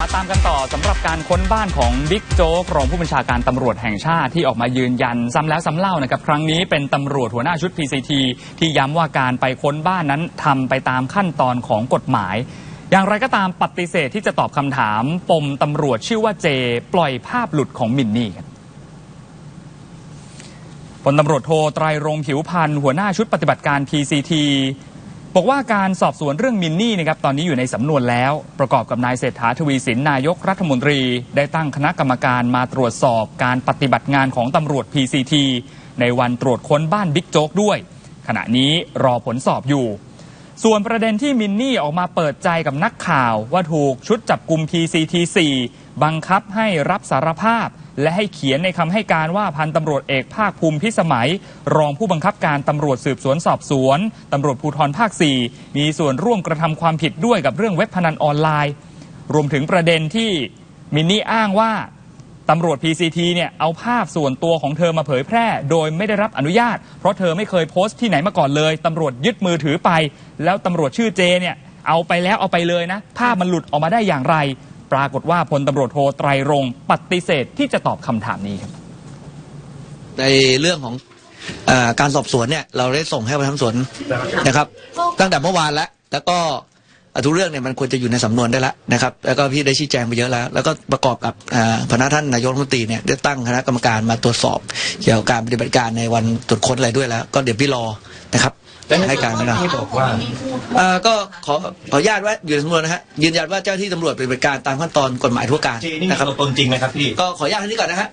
มาตามกันต่อสำหรับการค้นบ้านของบิ๊กโจ๊กรองผู้บัญชาการตำรวจแห่งชาติที่ออกมายืนยันซ้ำแล้วซ้ำเล่านะครับครั้งนี้เป็นตำรวจหัวหน้าชุด PCT ที่ย้ำว่าการไปค้นบ้านนั้นทำไปตามขั้นตอนของกฎหมาย อย่างไรก็ตามปฏิเสธที่จะตอบคำถาม ปมตำรวจชื่อว่าเจ ปล่อยภาพหลุดของมินนี่ครับพลตำรวจโทไตรรงผิวพันธ์หัวหน้าชุดปฏิบัติการ PCT บอกว่าการสอบสวนเรื่องมินนี่นะครับตอนนี้อยู่ในสำนวนแล้ว ประกอบกับนายเศรษฐาทวีสินนายกรัฐมนตรี ได้ตั้งคณะกรรมการมาตรวจสอบการปฏิบัติงานของตำรวจ PCT ในวันตรวจค้นบ้านบิ๊กโจ๊กด้วย ขณะนี้รอผลสอบอยู่ ส่วนประเด็นที่มินนี่ออกมาเปิดใจกับนักข่าว ว่าถูกชุดจับกลุ่ม PCT4 บังคับให้รับสารภาพ และให้เขียนในคำให้การว่าพันตำรวจเอกภาคภูมิพิสมัย รองผู้บังคับการตำรวจสืบสวนสอบสวนตำรวจภูธรภาค 4 มีส่วนร่วมกระทำความผิดด้วยกับเรื่องเว็บพนันออนไลน์ รวมถึงประเด็นที่มินนี่อ้างว่าตำรวจ PCT เนี่ยเอาภาพส่วนตัวของเธอมาเผยแพร่ โดยไม่ได้รับอนุญาต เพราะเธอไม่เคยโพสต์ที่ไหนมาก่อนเลยตำรวจยึดมือถือไป แล้วตำรวจชื่อเจเนี่ยเอาไปแล้วเอาไปเลยนะ ภาพมันหลุดออกมาได้อย่างไร ปรากฏว่าพลตำรวจโทไตรรงค์ปฏิเสธที่จะตอบคำถามนี้ครับ ในเรื่องของเออการสอบสวนเนี่ยเราได้ส่งให้พนักงานสอบสวนนะครับ ตั้งแต่เมื่อวานแล้วแล้วก็ ทุกเรื่องเนี่ยมันควรจะอยู่ในสำนวนได้แล้วนะครับ แล้วก็พี่ได้ชี้แจงไปเยอะแล้ว แล้วก็ประกอบกับอ่าพนักท่านนายกรัฐมนตรีเนี่ยได้ตั้งคณะกรรมการมาตรวจสอบ เกี่ยวกับการปฏิบัติการในวันตรวจค้นอะไรด้วยแล้ว ก็เดี๋ยวพี่รอนะครับให้การนะที่บอกว่าเอ่อก็ขอขออนุญาตว่าอยู่ในสำนวนนะฮะยืนยันว่าเจ้าหน้าที่ตำรวจปฏิบัติการตามขั้นตอนกฎหมายทั่วการเจนี่มีนะครับตัวตนจริงไหมครับพี่ก็ขออนุญาตแค่นี้ก่อนนะฮะ